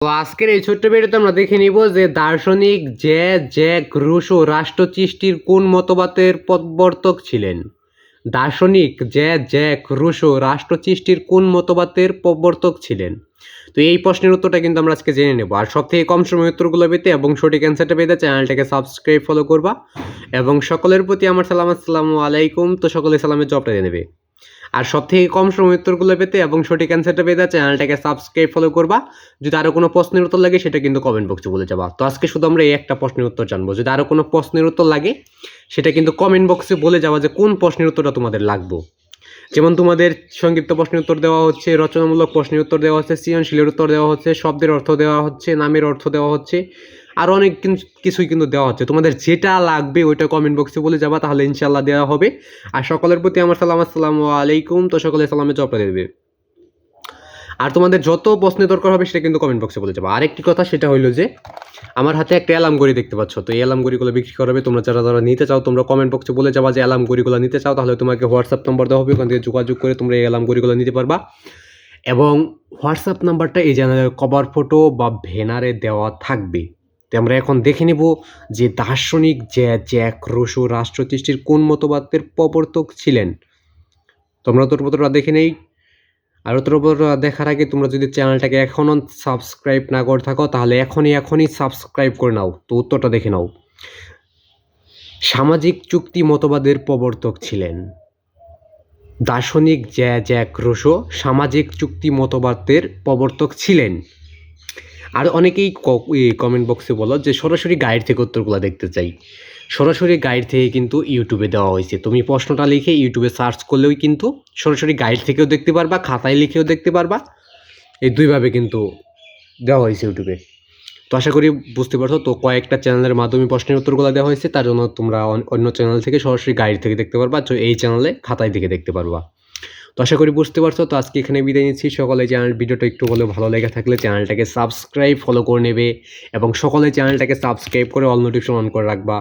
তো আজকের এই ছোট্ট ভিডিওতে আমরা দেখে নিব যে দার্শনিক জে জ্যাক রুশো রাষ্ট্র সৃষ্টির কোন মতবাদের প্রবর্তক ছিলেন? দার্শনিক জে জ্যাক রুশো রাষ্ট্র সৃষ্টির কোন মতবাদের প্রবর্তক ছিলেন? তো এই প্রশ্নের উত্তরটা কিন্তু আমরা আজকে জেনে নেব। আর সব থেকে কম সময় উত্তরগুলো পেতে এবং সঠিক অ্যান্সারটা পেতে চ্যানেলটাকে সাবস্ক্রাইব ফলো করবা। এবং সকলের প্রতি আমার সালাম, আসসালামু আলাইকুম। তো সকলে সালামের জবটা দিয়ে নেবে। আর সব থেকে কম সময় উত্তরগুলো পেতে এবং সঠিক অ্যান্সারটা পেতে চ্যানেলটাকে সাবস্ক্রাইব ফলো করবা। যদি আরও কোনো প্রশ্নের উত্তর লাগে, সেটা কিন্তু কমেন্ট বক্সে বলে যাবা। তো আজকে শুধু আমরা এই একটা প্রশ্নের উত্তর জানব। যদি আরও কোনো প্রশ্নের উত্তর লাগে, সেটা কিন্তু কমেন্ট বক্সে বলে যাবা যে কোন প্রশ্নের উত্তরটা তোমাদের লাগবে। যেমন তোমাদের সংক্ষিপ্ত প্রশ্নের উত্তর দেওয়া হচ্ছে, রচনামূলক প্রশ্নের উত্তর দেওয়া হচ্ছে, সৃজনশীলের উত্তর দেওয়া হচ্ছে, শব্দের অর্থ দেওয়া হচ্ছে, নামের অর্থ দেওয়া হচ্ছে। আর অনেক কিছুই কিন্তু দেওয়া হচ্ছে। তোমাদের যেটা লাগবে ওইটা কমেন্ট বক্সে বলে যাবা, তাহলে ইনশাল্লাহ দেওয়া হবে। আর সকলের প্রতি আমার সালাম, আসসালামু আলাইকুম। তো সকলে সালামে চপড়া দেবে। আর তোমাদের যত প্রশ্নের দরকার হবে সেটা কিন্তু কমেন্ট বক্সে বলে যাব। আরেকটি কথা সেটা হইল যে, আমার হাতে একটা অ্যালার্ম ঘড়ি দেখতে পাচ্ছ। তো এই অ্যালার্ম ঘড়িগুলো বিক্রি করাবে তোমরা যারা যারা নিতে চাও, তোমরা কমেন্ট বক্সে বলে যাবা যে অ্যালার্ম ঘড়িগুলো নিতে চাও, তাহলে তোমাকে হোয়াটসঅ্যাপ নম্বর দেওয়া হবে। ওখান থেকে যোগাযোগ করে তোমরা এই অ্যালার্ম ঘড়িগুলো নিতে পারবা। এবং হোয়াটসঅ্যাপ নাম্বারটা এই চ্যানেলের কভার ফটো বা ভেনারে দেওয়া থাকবে। তো আমরা এখন দেখে নেব যে দার্শনিক যে জ্যাক রুশো রাষ্ট্র সৃষ্টির কোন মতবাদের প্রবর্তক ছিলেন। তোমরা উত্তরপত্রটা দেখে নেই। আর উত্তরপত্রটা দেখার আগে তোমরা যদি চ্যানেলটাকে এখনও সাবস্ক্রাইব না করে থাকো, তাহলে এখনই এখনই সাবস্ক্রাইব করে নাও। তো উত্তরটা দেখে নাও। সামাজিক চুক্তি মতবাদের প্রবর্তক ছিলেন। দার্শনিক জ্যা জ্যাক রুশো সামাজিক চুক্তি মতবাদের প্রবর্তক ছিলেন। আর অনেকেই কমেন্ট বক্সে বলো যে সরাসরি গাইড থেকে উত্তরগুলো দেখতে চাই। সরাসরি গাইড থেকে কিন্তু ইউটিউবে দেওয়া হয়েছে। তুমি প্রশ্নটা লিখে ইউটিউবে সার্চ করলেও কিন্তু সরাসরি গাইড থেকেও দেখতে পারবা, খাতায় লিখেও দেখতে পারবা। এই দুইভাবে কিন্তু দেওয়া হয়েছে ইউটিউবে তো আশা করি বুঝতে পারছ, তো কয়েকটা চ্যানেলের মাধ্যমে প্রশ্নের উত্তরগুলো দেওয়া হয়েছে। তার জন্য তোমরা অন- অন্য চ্যানেল থেকে সরাসরি গাইড থেকে দেখতে পারবা, তো এই চ্যানেলে খাতায় থেকে দেখতে পারবা। তো আশা করি বুঝতে পারছ, তো আজকে এখানে বিদায় নিচ্ছি। সকলে চ্যানেল ভিডিওটা একটু হলেও ভালো লেগে থাকলে চ্যানেলটাকে সাবস্ক্রাইব ফলো করে নেবে এবং সকলে চ্যানেলটাকে সাবস্ক্রাইব করে অল নোটিফিকেশন অন করে রাখবা।